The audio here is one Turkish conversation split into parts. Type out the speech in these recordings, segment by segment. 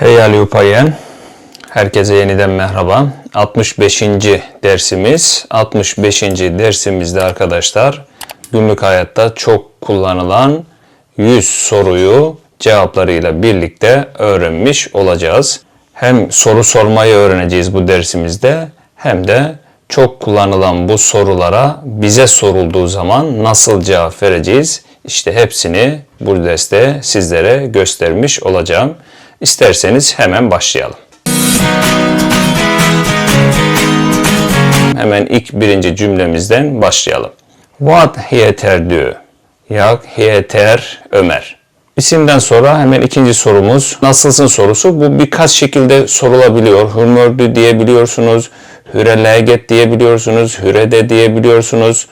Hey Ali Upayen. Herkese yeniden merhaba. 65. dersimiz. 65. dersimizde arkadaşlar günlük hayatta çok kullanılan 100 soruyu cevaplarıyla birlikte öğrenmiş olacağız. Hem soru sormayı öğreneceğiz bu dersimizde hem de çok kullanılan bu sorulara bize sorulduğu zaman nasıl cevap vereceğiz? İşte hepsini bu derste sizlere göstermiş olacağım. İsterseniz hemen başlayalım. Hemen ilk birinci cümlemizden başlayalım. What heter du? Yak heter Ömer. İsimden sonra hemen ikinci sorumuz nasılsın sorusu. Bu birkaç şekilde sorulabiliyor. Hürmördü diyebiliyorsunuz. Hüreleget diyebiliyorsunuz. Hürede diyebiliyorsunuz.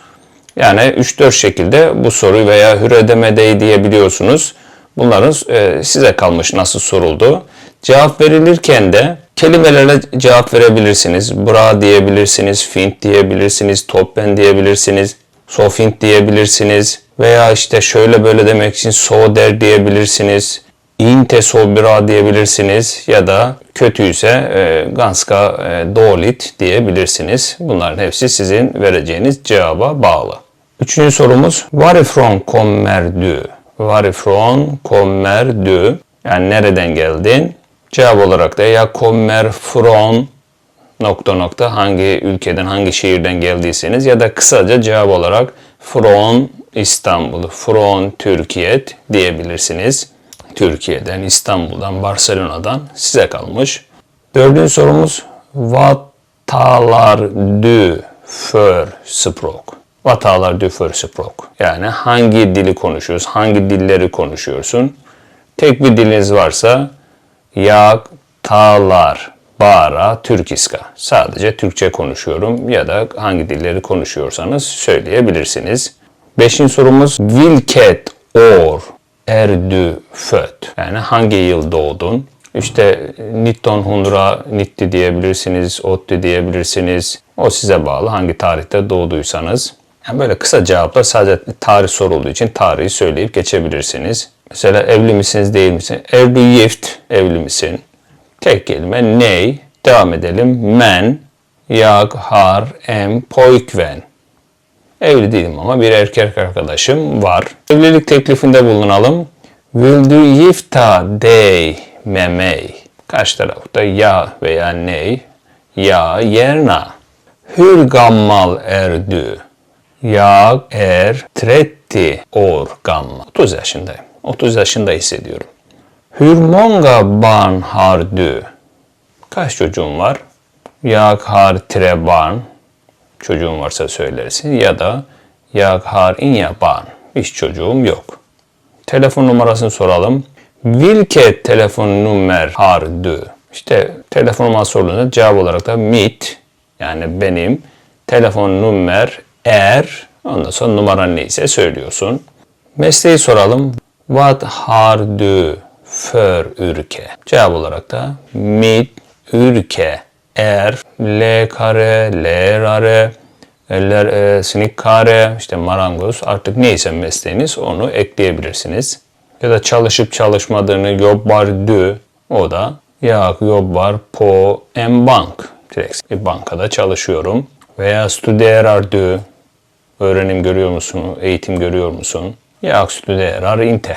Yani 3-4 şekilde bu soruyu veya hüredemede diyebiliyorsunuz. Bunların e, size kalmış nasıl soruldu. Cevap verilirken de kelimelerle cevap verebilirsiniz. Bra diyebilirsiniz, fint diyebilirsiniz, toppen diyebilirsiniz, sofint diyebilirsiniz. Veya işte şöyle böyle demek için so der diyebilirsiniz. inte so bra diyebilirsiniz ya da kötüyse e, ganska e, dåligt diyebilirsiniz. Bunların hepsi sizin vereceğiniz cevaba bağlı. Üçüncü sorumuz Varifrån kommer du? Kommer du? Yani nereden geldin? Cevap olarak da ya kommer från nokta nokta hangi ülkeden, hangi şehirden geldiyseniz ya da kısaca cevap olarak from İstanbul, from Türkiye diyebilirsiniz. Türkiye'den, İstanbul'dan, Barcelona'dan size kalmış. Dördüncü sorumuz What du för språk? What talar du? Yani hangi dili konuşuyoruz, hangi dilleri konuşuyorsun? Tek bir diliniz varsa ya talar, bara, Türkiska. Sadece Türkçe konuşuyorum ya da hangi dilleri konuşuyorsanız söyleyebilirsiniz. Beşinci sorumuz Vilket år är du född? Yani hangi yıl doğdun? İşte Nitton Hundra Nitti diyebilirsiniz, Otti diyebilirsiniz. O size bağlı hangi tarihte doğduysanız. Yani böyle kısa cevaplar sadece tarih sorulduğu için tarihi söyleyip geçebilirsiniz. Mesela evli misiniz değil misiniz? Er du gift? Evli misin? Tek kelime ney? Devam edelim. Men, jag har en pojkvän. Evli değilim ama bir erkek arkadaşım var. Evlilik teklifinde bulunalım. Will du gifta dig med mig? Karşı tarafta ya veya ney? Ya gärna. Hur gammal är du? Jag är 30 år gammal. 30 yaşındayım. 30 yaşında hissediyorum. Hur många barn har du? Kaç çocuğun var? Jag har tre barn. Çocuğun varsa söylersin. Ya da jag har inga barn. Hiç çocuğum yok. Telefon numarasını soralım. Vilket telefonnummer har du? İşte telefon numarası cevap olarak da mitt yani benim telefon nummer er ondan sonra numaran neyse söylüyorsun. Mesleği soralım. What har du för yrke? Cevap olarak da mitt yrke är läkare, lärare, eller e, snickare, işte marangoz artık neyse mesleğiniz onu ekleyebilirsiniz. Ya da çalışıp çalışmadığını jobbar du o da jag jobbar på en bank. Direkt bir bankada çalışıyorum. Veya studerar du öğrenim görüyor musun, eğitim görüyor musun? Jag studerar inte.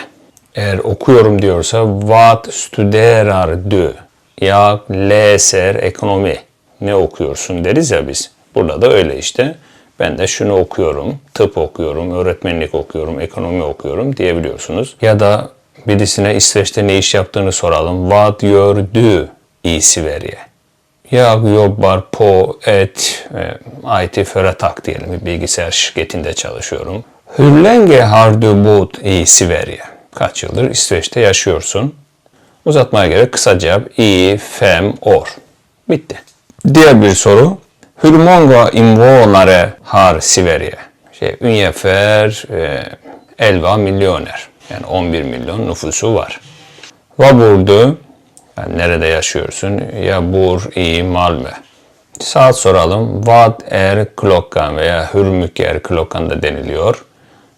Eğer okuyorum diyorsa vad studerar du? Jag läser ekonomi. Ne okuyorsun deriz ya biz. Burada da öyle işte. Ben de şunu okuyorum, tıp okuyorum, öğretmenlik okuyorum, ekonomi okuyorum diyebiliyorsunuz. Ya da birisine İsveç'te ne iş yaptığını soralım. What gör du i Jag jobbar på ett e, IT-företag diyelim. Bir bilgisayar şirketinde çalışıyorum. Hur länge har du bott i Sverige? Kaç yıldır İsveç'te yaşıyorsun? Uzatmaya gerek kısa cevap i fem år. Bitti. Diğer bir soru. Hur många invånare har Sverige? Şey, ungefär e, 11 miljoner. Yani 11 milyon nüfusu var. Var bor du? Yani nerede yaşıyorsun? Ya bor i Malmö. Saat soralım. Vad är klockan veya är klockan da deniliyor.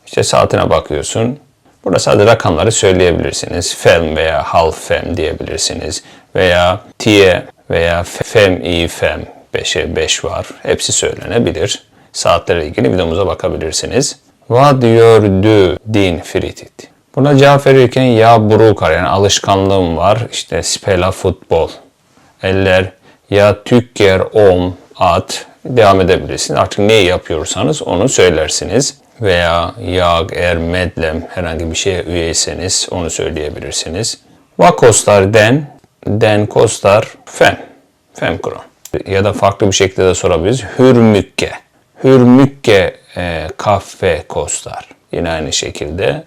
İşte saatine bakıyorsun. Burada sadece rakamları söyleyebilirsiniz. Fem veya half fem diyebilirsiniz. Veya tie veya fem i fem 5'e 5 var. Hepsi söylenebilir. Saatlerle ilgili videomuza bakabilirsiniz. What gör du din fritid? Buna cevap verirken ya brukar yani alışkanlığım var. İşte spela futbol. Eller ya tycker om at devam edebilirsiniz. Artık ne yapıyorsanız onu söylersiniz. Veya jag er medlem herhangi bir şeye üyeyseniz onu söyleyebilirsiniz. Vad kostar den? Den kostar fem. Fem kron. Ya da farklı bir şekilde de sorabiliriz. Hur mycket e, kahve kostar? Yine aynı şekilde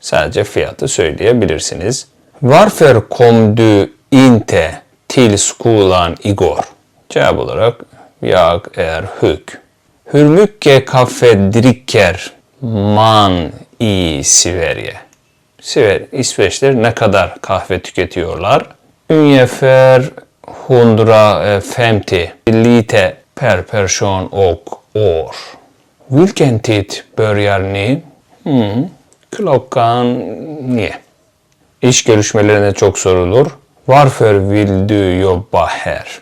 sadece fiyatı söyleyebilirsiniz. Varför kom du inte till skolan igår? Cevap olarak jag är sjuk. Hur mycket kaffe dricker man i Sverige? Sver İsveçler ne kadar kahve tüketiyorlar? Ungefär 150 liter per person och år. Vilken tid börjar ni? Hmm, klockan nio. İş görüşmelerinde çok sorulur. Varför vill du jobba här?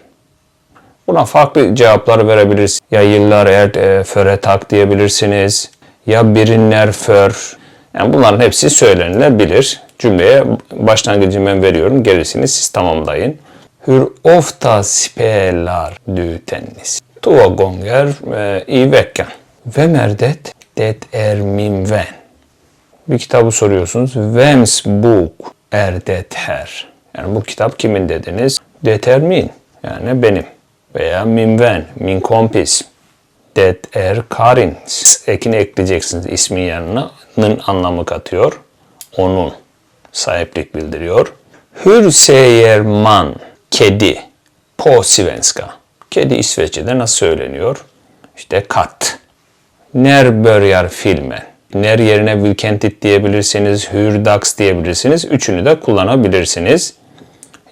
Buna farklı cevaplar verebilirsiniz. Ya yıllar er e, före tak diyebilirsiniz. Ya birinler för. Yani bunların hepsi söylenilebilir. Cümleye başlangıcı ben veriyorum. Gerisini siz tamamlayın. Hur ofta spelar du tennis? Två gånger eh, i veckan. Vem är det? Det är min vän. Bir kitabı soruyorsunuz. Vems bok är det här? Yani bu kitap kimin dediniz? Det är min. Yani benim. Veya min vän, min kompis. Det är Karin. Ekini ekleyeceksiniz ismin yanına. Nın anlamı katıyor. Onun. Sahiplik bildiriyor. Hur säger man kedi på svenska? Kedi İsveççe'de nasıl söyleniyor? İşte kat. När börjar filmen? Ner yerine Wilkentit diyebilirsiniz, hur dags diyebilirsiniz. Üçünü de kullanabilirsiniz.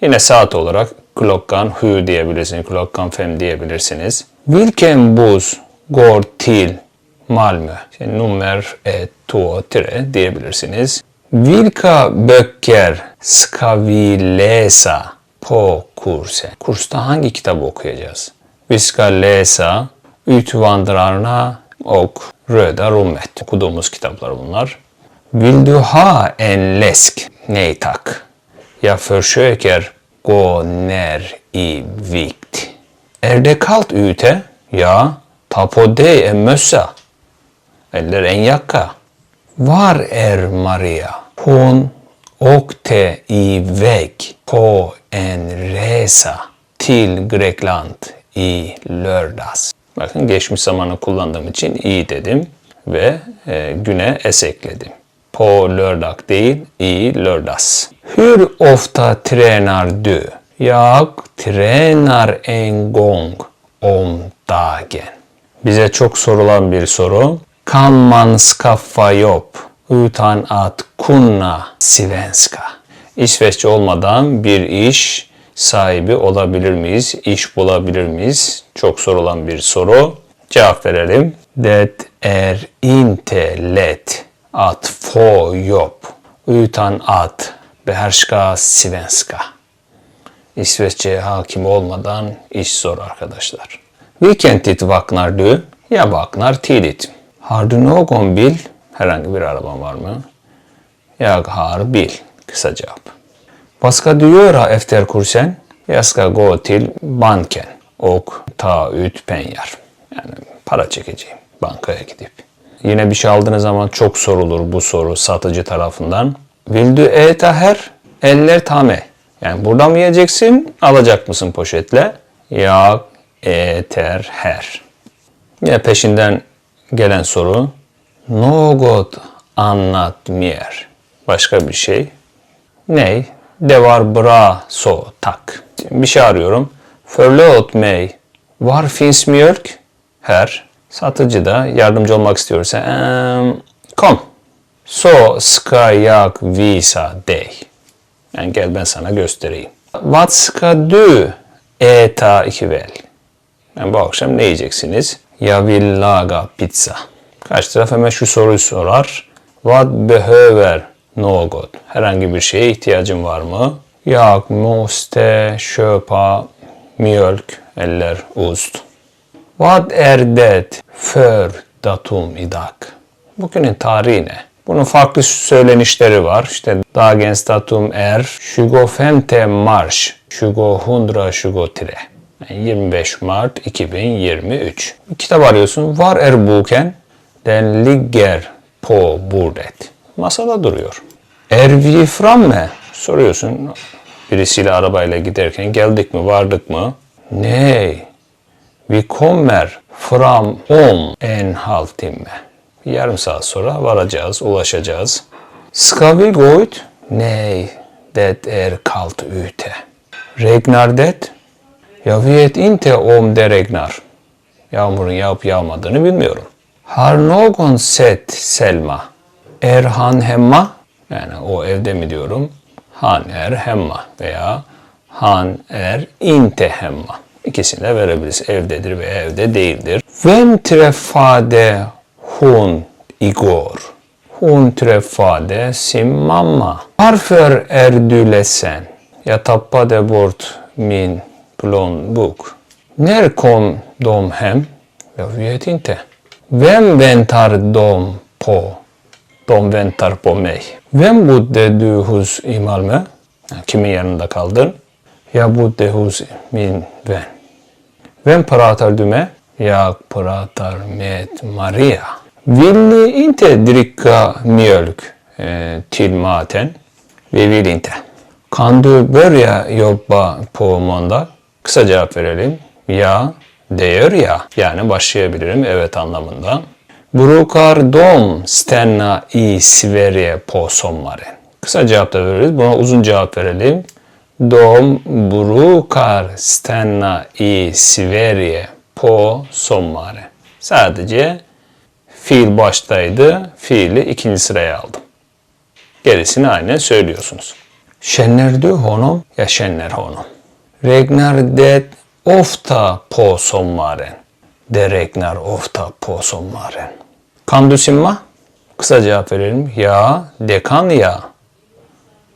Yine saat olarak klockan hur diyebilirsiniz, klockan fem diyebilirsiniz. Vilken buss går till Malmö? İşte nummer 1, 2, 3 diyebilirsiniz. Vilka böcker ska vi läsa på? Kursta hangi kitabı okuyacağız? Vi ska läsa och Röda rummet. Okuduğumuz kitaplar bunlar. Vill du ha en läsk? Nej tack. Jag försöker gå ner i vikt. Är det kallt ute? Ja. Ta på dig en mössa. Eller en jacka. Var är Maria? Hon åkte iväg på en resa till Grekland i lördags. Bakın geçmiş zamanı kullandığım için iyi dedim ve e, güne es ekledim. På lördag değil, i lördags. Hur ofta tränar du? Jag tränar en gång om dagen. Bize çok sorulan bir soru. Kan man skaffa jobb utan att kunna svenska? İsveççe olmadan bir iş sahibi olabilir miyiz? İş bulabilir miyiz? Çok sorulan bir soru. Cevap verelim. Det är inte lätt att få jobb utan att behärska svenska. İsveççe hakim olmadan iş zor arkadaşlar. Vilken tid vaknar du? Jag vaknar tidigt. Har du någon bil? Herhangi bir araban var mı? Jag har bil. Kısa cevap. Vad ska du göra efter kursen? Jag ska gå banken och ta ut pengar. Yani para çekeceğim bankaya gidip. Yine bir şey aldığınız zaman çok sorulur bu soru satıcı tarafından. Du äta her? Eller tame. Yani burada mı yiyeceksin, alacak mısın poşetle? Jag äter her. Yine peşinden gelen soru. Något annat mer. Başka bir şey. Ney? Det var bra så, tack. Bir şey arıyorum. Förlåt mig. Var finns mjölk? Her. Satıcı da yardımcı olmak istiyorsa. Ehm, kom. Så ska jag visa dig. Yani gel ben sana göstereyim. Vad ska du äta ikväll? Yani bu akşam ne yiyeceksiniz? Jag vill laga pizza. Karşı taraf hemen şu soruyu sorar. Vad behöver något. Herhangi bir şeye ihtiyacın var mı? Jag måste köpa mjölk eller ost. Vad är det för datum idag? Bugünün tarihi ne? Bunun farklı söylenişleri var. İşte dagens datum är 25 Mars 2023. Yani 25 Mart 2023. Bir kitap arıyorsun. Var är boken? Den ligger på bordet. Masada duruyor. Er vi framme? Soruyorsun. Birisiyle arabayla giderken geldik mi, vardık mı? Nej, vi kommer fram om en halvtimme. Yarım saat sonra varacağız, ulaşacağız. Ska vi gå det är kallt ute. Regnar det? Jag vet inte om det regnar. Yağmurun yağıp yağmadığını bilmiyorum. Har någon sett Selma? Er han hemma? Yani o evde mi diyorum? Han är hemma veya han är inte hemma. İkisini de verebiliriz. Evdedir veya evde değildir. Vem träffade hon igår? Hon träffade sin mamma. Varför är du ledsen? Jag tappade bort min plånbok. När kom de hem? Jag vet inte. Vem väntar de på? De väntar på mig. Vem bodde du hos i Malmö? Kimin yanında kaldın? Jag bodde hos min vän. Vem pratar du med? Jag pratar med Maria. Vill ni inte dricka mjölk eh, till maten? Vi vill inte. Kan du börja jobba på måndag? Kısa cevap verelim. Det gör jag. Yani başlayabilirim evet anlamında. Brukar de stanna i Sverige på sommaren? Kısa cevap da veririz. Buna uzun cevap verelim. De brukar stanna i Sverige på sommaren. Sadece fiil baştaydı. Fiili ikinci sıraya aldım. Gerisini aynen söylüyorsunuz. Känner du honom? Jag känner honom. Regnar det ofta på sommaren? Det regnar ofta på sommaren. Kan du simma? Kısa cevap verelim. Ja, det kan jag.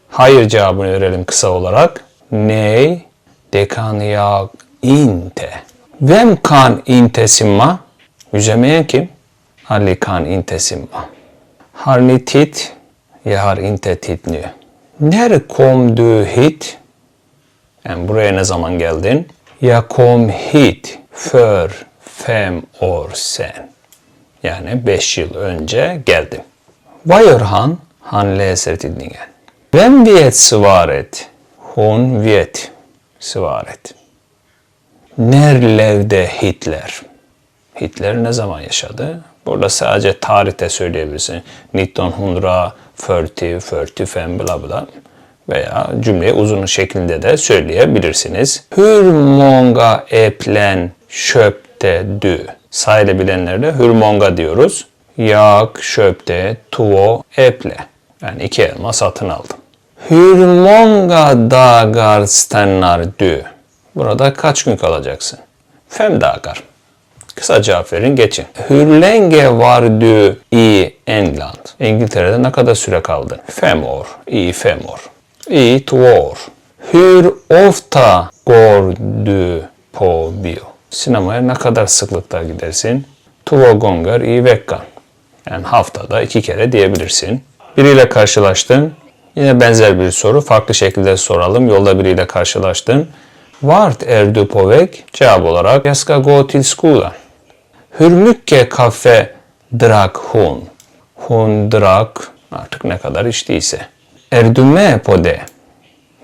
Hayır cevabını verelim kısa olarak. Nej, det kan jag inte. Vem kan inte simma? Yüzemeyen kim? Ali kan inte simma. Har ni tid? Jag har inte tid nu. När kom du hit? Yani buraya ne zaman geldin? Jag kom hit för fem år sedan. Yani beş yıl önce geldim. Vad gör han? Han läser tidningen. Vem vet svaret? Hon vet svaret. När levde Hitler? Hitler ne zaman yaşadı? Burada sadece tarihte söyleyebilirsin. 1940, 45 bla bla veya cümleyi uzun şeklinde de söyleyebilirsiniz. Hur många äpplen köpte du? Sayılı bilenlerde hur många diyoruz. Jag köpte två äpple. Yani iki elma satın aldım. Hur många dagar stannar du? Burada kaç gün kalacaksın? Fem dagar. Kısa cevap verin geçin. Hur länge var du i England? İngiltere'de ne kadar süre kaldın? Fem år. I fem år. I två år. Hur ofta går du på bio? Sinemaya ne kadar sıklıkta gidersin? Två gånger i. Yani haftada iki kere diyebilirsin. Biriyle karşılaştın. Yine benzer bir soru. Farklı şekilde soralım. Yolda biriyle karşılaştın. Vart är du? Cevap olarak Jag ska gå till skolan. Hur mycket kaffe drack hon? Artık ne kadar içtiyse. Er du?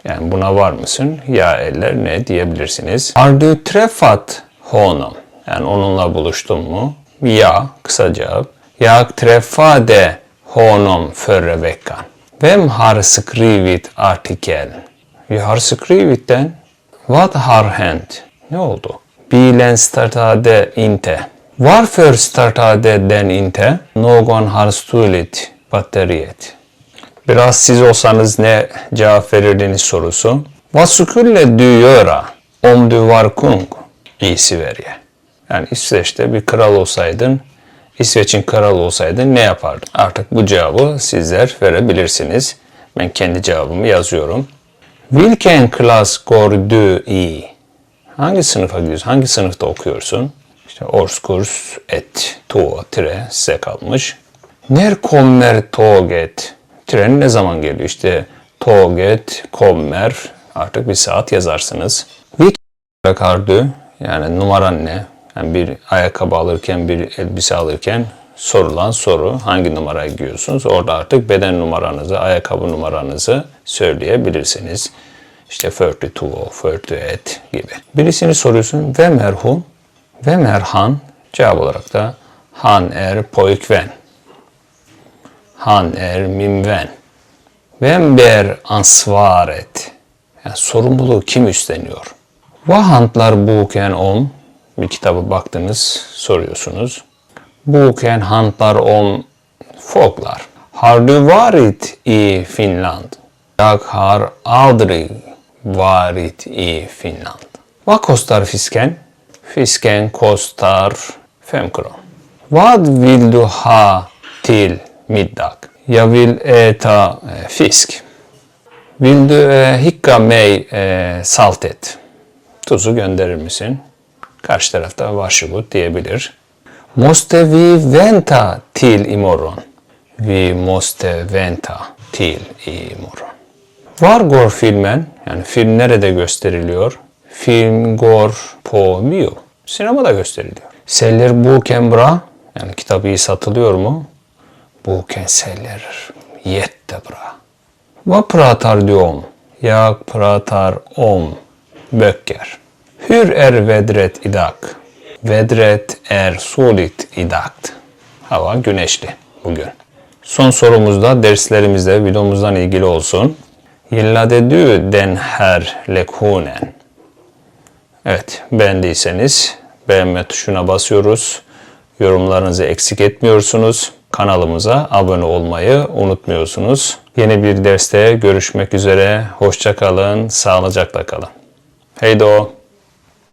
Yani buna var mısın? Ya eller ne diyebilirsiniz. Har du honom? Yani onunla buluştun mu? Ya kısa cevap. Jag träffade honom förra veckan. Vem har skrivit artikeln? Jag har skrivit den. Vad har hänt? Ne oldu? Bilen startade inte. Varför startade den inte? Någon har stulit batteriet. Biraz siz olsanız ne cevap verirdiniz sorusu. Vad skulle du göra om du var kung i Sverige? Yani İsveç'te bir kral olsaydın İsveç'in kralı olsaydı ne yapardı? Artık bu cevabı sizler verebilirsiniz. Ben kendi cevabımı yazıyorum. Vilken klass går du i? Hangi sınıfa gidiyorsun? Hangi sınıfta okuyorsun? İşte årskurs 1, 2, 3 size kalmış. När kommer tåget? Tren ne zaman geliyor? İşte tåget kommer. Artık bir saat yazarsınız. Vilken kardu? Yani numaran ne? Yani bir ayakkabı alırken, bir elbise alırken sorulan soru hangi numaraya giyiyorsunuz? Orada artık beden numaranızı, ayakkabı numaranızı söyleyebilirsiniz. İşte 42, 48 gibi. Birisini soruyorsun ve merhum ve merhan cevap olarak da han er pojkvän. Han er min vän. Vem ber ansvaret? Yani sorumluluğu kim üstleniyor? Vad handlar boken om? Bir kitaba baktınız, soruyorsunuz. Boken handlar om folklar. Har du varit i Finland? Jag har aldrig varit i Finland. Vad kostar fisken? Fisken kostar 5 kron. Vad vill du ha till middag? Jag vill äta eh, fisk. Vill du eh, hicka mig eh, saltet? Tuzu gönderir misin? Karşı tarafta varsågod diyebilir. Måste vi vänta till imorgon? Vi måste vänta till imorgon. Var går filmen? Yani film nerede gösteriliyor? Film går på bio. Sinemada gösteriliyor. Säljer boken bra? Yani kitap iyi satılıyor mu? Boken säljer jättebra. Vad pratar du om? Jag pratar om böcker. Hur är vädret idag? Vädret är soligt idag. Hava güneşli bugün. Son sorumuz da derslerimizde videomuzdan ilgili olsun. Gillade du den här lektionen? Evet, beğendiyseniz beğenme tuşuna basıyoruz. Yorumlarınızı eksik etmiyorsunuz. Kanalımıza abone olmayı unutmuyorsunuz. Yeni bir derste görüşmek üzere. Hoşça kalın, sağlıcakla kalın. Hey do.